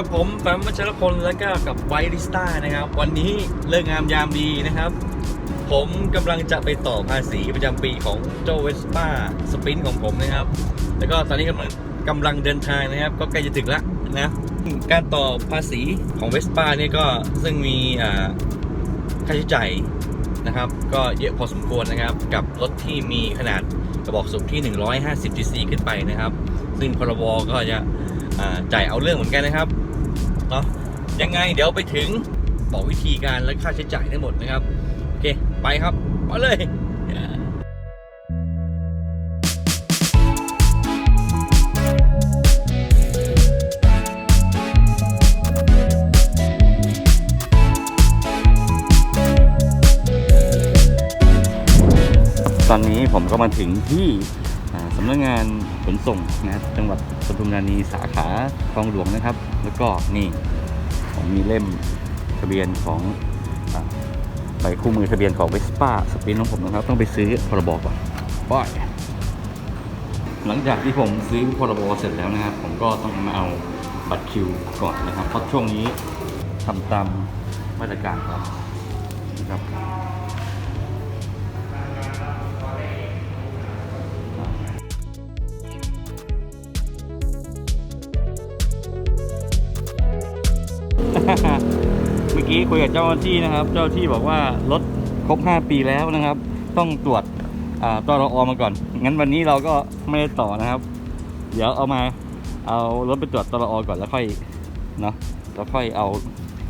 กับผมแฟมวัชรพลและก็กับไวริสต้านะครับ วันนี้เลิกงามยามดีนะครับ ผมกำลังจะไปต่อภาษีประจำปีของเจ้าเวสป้าสปินของผมนะครับ แล้วก็ตอนนี้กำลังกำลังเดินทางนะครับ ก็ใกล้จะถึงแล้วนะ การต่อภาษีของเวสป้าเนี่ยก็ซึ่งมีค่าใช้จ่ายนะครับ ก็เยอะพอสมควรนะครับ กับรถที่มีขนาดกระบอกสูบที่ 150 cc ขึ้นไปนะครับ ซึ่งพรบก็จะจ่ายเอาเรื่องเหมือนกันนะครับ เนาะยังไงเดี๋ยวไปถึงบอกวิธีการและค่าใช้จ่ายทั้งหมดนะครับ โอเค ไปครับไปเลยตอนนี้ผมก็มาถึงที่สำนักงานขนส่งนะจังหวัด ปทุมธานีสาขาคลองหลวงนะครับ แล้วก็นี่ผมมีเล่มทะเบียนของอาใบคู่มือทะเบียนของเวสป้าสปินของผมนะครับ ต้องไปซื้อพรบก่อนบอยหลังจากที่ผมซื้อพรบเสร็จแล้วนะครับ ผมก็ต้องมาเอาบัตรคิวก่อนนะครับ เพราะช่วงนี้ทำตามมาตรการครับนะครับ คุยกับเจ้าหน้าที่นะครับ เจ้าที่บอกว่ารถครบ 5 ปีแล้วนะครับ ต้องตรวจอ่าตรอมาก่อน งั้นวันนี้เราก็ไม่ได้ต่อนะครับ เดี๋ยวเอามาเอารถไปตรวจตรอก่อนแล้วค่อยเนาะแล้วค่อยเอา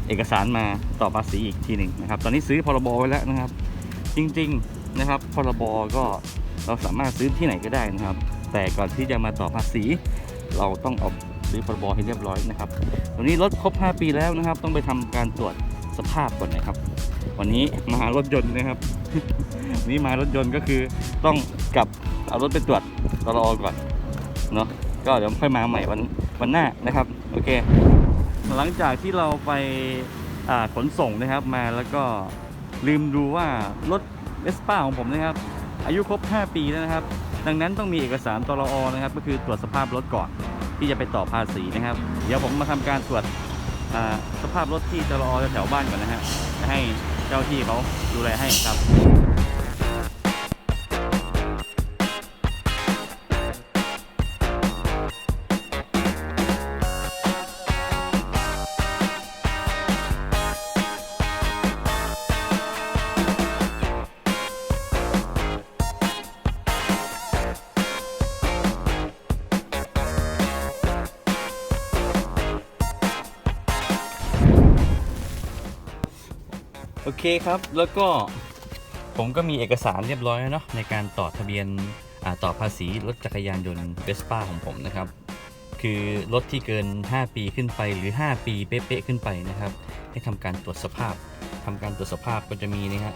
เอกสารมาต่อภาษีอีกทีหนึ่งนะครับ ตอนนี้ซื้อพรบไว้แล้วนะครับ จริงๆนะครับพรบก็เราสามารถซื้อที่ไหนก็ได้นะครับ แต่ก่อนที่จะมาต่อภาษี เราต้องเอาซื้อพรบให้เรียบร้อยนะครับวันนี้รถครบ 5 ปีแล้วนะครับ ต้องไปทำการตรวจ สภาพก่อนนะครับ วันนี้มารถยนต์นะครับนนี้มารถยนต์ก็คือต้องกลับเอารถไปตรวจตรอก่อนเนาะก็เดี๋ยวค่อยมาใหม่วันวันหน้านะครับโอเค หลังจากที่เราไปาขนส่งนะครับมาแล้วก็ลืมดูว่ารถเวสป้าของผมนะครับ อายุครบ 5 ปีแล้วนะครับ ดังนั้นต้องมีเอกสารตรอนะครับ ก็คือตรวจสภาพรถก่อนที่จะไปต่อภาษีนะครับ เดี๋ยวผมมาทำการตรวจ สภาพรถที่ตรอแถวบ้านก่อนนะฮะจะให้เจ้าที่เขาดูแลให้ครับ อเคครับ แล้วก็ผมก็มีเอกสารเรียบร้อยแล้วเนาะในการต่อทะเบียนอาต่อภาษีรถจักรยานยนต์เวสป้าของผมนะครับ คือรถที่เกิน 5 ปีขึ้นไปหรือ 5 ปีเป๊ะๆขึ้นไปนะครับ ให้ทำการตรวจสภาพทำการตรวจสภาพก็จะมีนะฮะ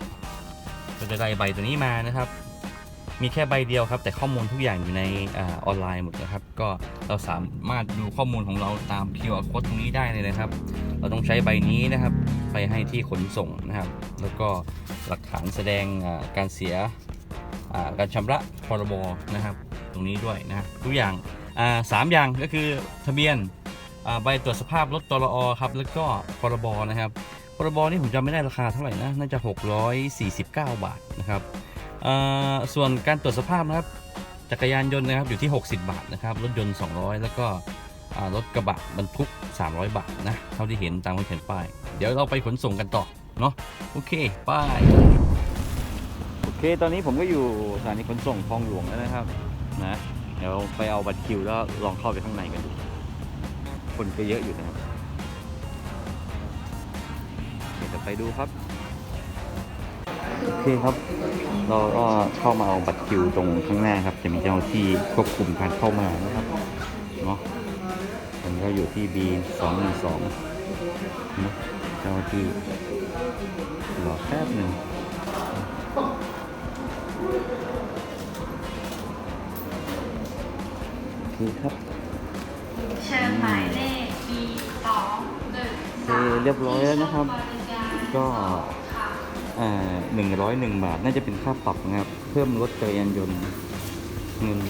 ก็จะได้ใบตัวนี้มานะครับ มีแค่ใบเดียวครับ แต่ข้อมูลทุกอย่างอยู่ในอออนไลน์หมดนะครับ ก็เราสามารถดูข้อมูลของเราตาม QR code ตรงนี้ได้เลยนะครับ เราต้องใช้ใบนี้นะครับ ไปให้ที่ขนส่งนะครับ แล้วก็หลักฐานแสดงการเสียการชำระพรบนะครับ ตรงนี้ด้วยนะทุกอย่างสามอย่างก็คือทะเบียนใบตรวจสภาพรถตรอครับ แล้วก็พรบนะครับพรบนี่ผมจำไม่ได้ราคาเท่าไหร่นะ น่าจะ 649 บาทนะครับ ส่วนการตรวจสภาพนะครับ จักรยานยนต์นะครับอยู่ที่ 60 บาทนะครับ รถยนต์ 200 แล้วก็อ่ารถกระบะบรรทุก 300 บาทนะ เท่าที่เห็นตามที่เขียนป้าย เดี๋ยวเราไปขนส่งกันต่อ เนาะโอเคไป้ายโอเค ตอนนี้ผมก็อยู่สถานีขนส่งคลองหลวงแล้วนะครับนะเดี๋ยวไปเอาบัตรคิวแล้วลองเข้าไปข้างในกันดู คนก็เยอะอยู่นะครับเดี๋ยวจะไปดูครับ โอเคครับ เราก็เข้ามาเอาบัตรคิวตรงข้างหน้าครับ จะมีเจ้าหน้าที่ควบคุมการเข้ามานะครับเนาะผมก็อยู่ที่ B 2 1 2นะเจ้าหน้าที่รอแป๊บหนึ่งโอเคครับเชิญหมายเลข B สองหนึ่งโอเคเรียบร้อยแล้วนะครับ ก็ค่ะอ่า หนึ่งร้อยหนึ่งบาท น่าจะเป็นค่าปรับนะครับ เพิ่มรถจักรยานยนต์เงิน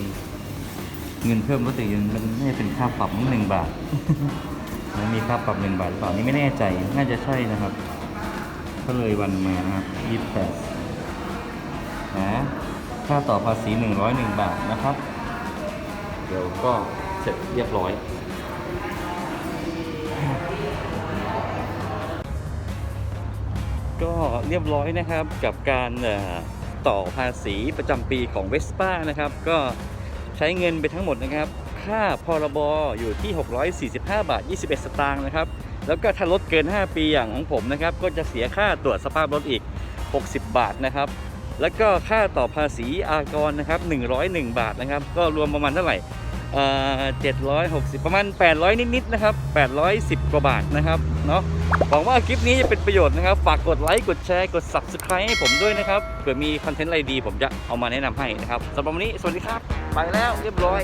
เงินเพิ่มรถจักรยานยนต์มันน่าจะเป็นค่าปรับมั้งหนึ่งบาทแล้วมีค่าปรับหนึ่งบาทหรือเปล่านี่ไม่แน่ใจ น่าจะใช่นะครับ ก็เลยวันมานะครับยี่สิบแปดนะค่าต่อภาษี101บาทนะครับ เดี๋ยวก็เสร็จเรียบร้อย ก็เรียบร้อยนะครับกับการต่อภาษีประจำปีของเวสป้านะครับ ก็ใช้เงินไปทั้งหมดนะครับ ค่าพรบอยู่ที่ 645 บาท 21 สตางค์นะครับ แล้วก็ถ้ารถเกิน 5 ปีอย่างของผมนะครับ ก็จะเสียค่าตรวจสภาพรถอีก 60 บาทนะครับ แล้วก็ค่าต่อภาษีอากรนะครับ 101 บาทนะครับ ก็รวมประมาณเท่าไหร่ เอ่อ760ประมาณ 800 นิดๆนะครับ 810 กว่าบาทนะครับเนาะหวังว่าคลิปนี้จะเป็นประโยชน์นะครับ ฝากกดไลค์ กดแชร์ กด Subscribe ให้ผมด้วยนะครับ เผื่อมีคอนเทนต์อะไรดี ผมจะเอามาแนะนำให้นะครับสำหรับวันนี้ สวัสดีครับ ไปแล้วเรียบร้อย